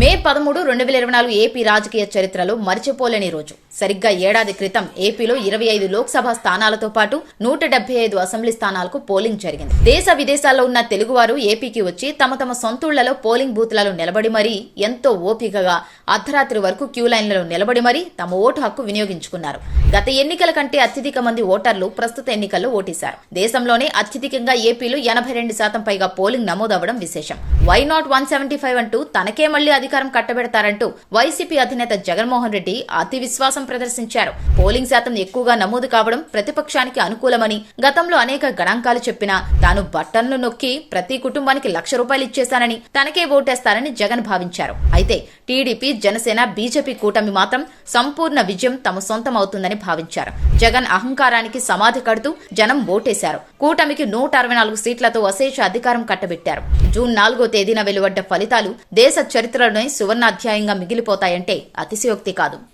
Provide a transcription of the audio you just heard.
మే పదమూడు రెండు వేల ఇరవై నాలుగు ఏపీ రాజకీయ చరిత్రలో మరిచిపోలేని రోజు. సరిగ్గా ఏడాది క్రితం ఏపీలో ఇరవై ఐదు లోక్సభ స్థానాలతో పాటు నూట డెబ్బై ఐదు అసెంబ్లీ స్థానాలకు పోలింగ్ జరిగింది. దేశ విదేశాల్లో ఉన్న తెలుగువారు ఏపీకి వచ్చి తమ తమ సొంతూళ్ళలో పోలింగ్ బూత్లలో నిలబడి మరీ ఎంతో ఓపికగా అర్ధరాత్రి వరకు క్యూ లైన్లలో నిలబడి మరీ తమ ఓటు హక్కు వినియోగించుకున్నారు. గత ఎన్నికల కంటే అత్యధిక మంది ఓటర్లు ప్రస్తుత ఎన్నికల్లో ఓటేశారు. దేశంలోనే అత్యధికంగా ఏపీలో ఎనభై రెండు శాతం పైగా పోలింగ్ నమోదవడం విశేషం. Why not one seventy five అంటూ తనకే మళ్ళీ అధికారం కట్టబెడతారంటూ వైసీపీ అధినేత జగన్మోహన్ రెడ్డి అతి విశ్వాసం ప్రదర్శించారు. పోలింగ్ శాతం ఎక్కువగా నమోదు కావడం ప్రతిపక్షానికి అనుకూలమని గతంలో అనేక గణాంకాలు చెప్పినా తాను బట్టన్లు నొక్కి ప్రతి కుటుంబానికి లక్ష రూపాయలు ఇచ్చేశానని తనకే ఓటేస్తారని జగన్ భావించారు. అయితే టీడీపీ జనసేన బీజేపీ కూటమి మాత్రం సంపూర్ణ విజయం తమ సొంతం అవుతుందని భావించారు. జగన్ అహంకారానికి సమాధి కడుతూ జనం ఓటేశారు. కూటమికి నూట అరవై నాలుగు సీట్లతో అశేష అధికారం కట్టబెట్టారు. జూన్ నాలుగో తేదీన వెలువడ్డ ఫలితాలు దేశ చరిత్రలో సువర్ణాధ్యాయంగా మిగిలిపోతాయంటే అతిశయోక్తి కాదు.